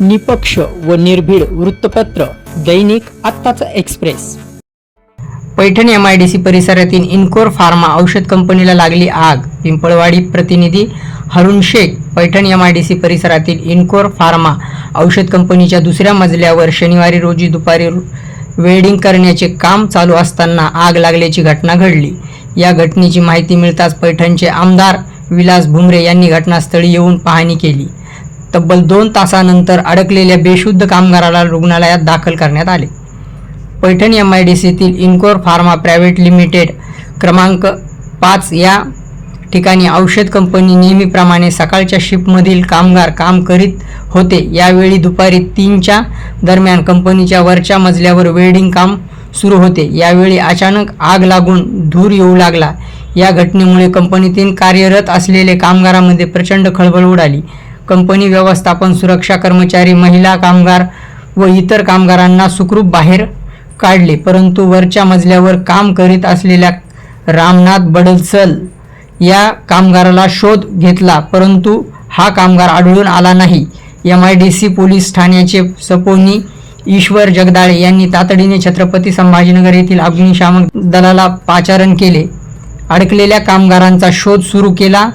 निपक्ष व निर्भीड वृत्तपत्र दैनिक आत्ताचा express. Paithan M I D C परिसरातील इन्कोर फार्मा औषध कंपनीला लागली आग. पिंपळवाडी प्रतिनिधी Harun Shaikh Paithan M I D C परिसरातील इन्कोर फार्मा औषध कंपनीच्या दुसऱ्या मजल्यावर शनिवारी रोजी दुपारी वेल्डिंग करण्याचे काम चालू असताना आग लागल्याची घटना घडली. या घटनेची माहिती मिळताच पैठणचे आमदार विलास भुमरे यांनी घटनास्थळी येऊन पाहणी केली. तब्बल दोन तासानंतर अडकलेल्या बेशुद्ध कामगाराला रुग्णालयात दाखल करण्यात आले. पैठण एम आय डी सीतील इन्कोर फार्मा प्रायव्हेट लिमिटेड क्रमांक पाच या ठिकाणी औषध कंपनी नेहमीप्रमाणे सकाळच्या शिफ्टमधील कामगार काम करीत होते. यावेळी दुपारी तीनच्या दरम्यान कंपनीच्या वरच्या मजल्यावर वेल्डिंग काम सुरू होते. यावेळी अचानक आग लागून धूर येऊ लागला. या घटनेमुळे कंपनीतील कार्यरत असलेले कामगारांमध्ये प्रचंड खळबळ उडाली. कंपनी व्यवस्थापन सुरक्षा कर्मचारी महिला कामगार व इतर कामगारांना सुखरूप बाहेर काढले. परंतु वरच्या मजल्यावर काम करीत असलेल्या रामनाथ बडलसल या कामगाराला शोध घेतला. परंतु हा कामगार आढळून आला नाही. M I D C police ठाण्याचे सपोनी ईश्वर जगदाळे यांनी तातडीने छत्रपती संभाजीनगर येथील अग्निशामक दलाला पाचारण केले. अडकलेल्या कामगारांचा शोध सुरू केला.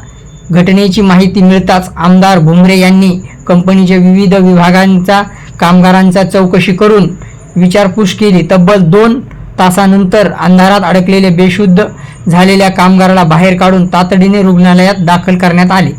घटनेची माहिती मिळताच आमदार भुमरे यांनी कंपनीच्या विविध विभागांचा कामगारांचा चौकशी करून विचारपूस केली. तब्बल दोन तासानंतर अंधारात अडकलेले बेशुद्ध झालेल्या कामगाराला बाहेर काढून तातडीने रुग्णालयात दाखल करण्यात आले.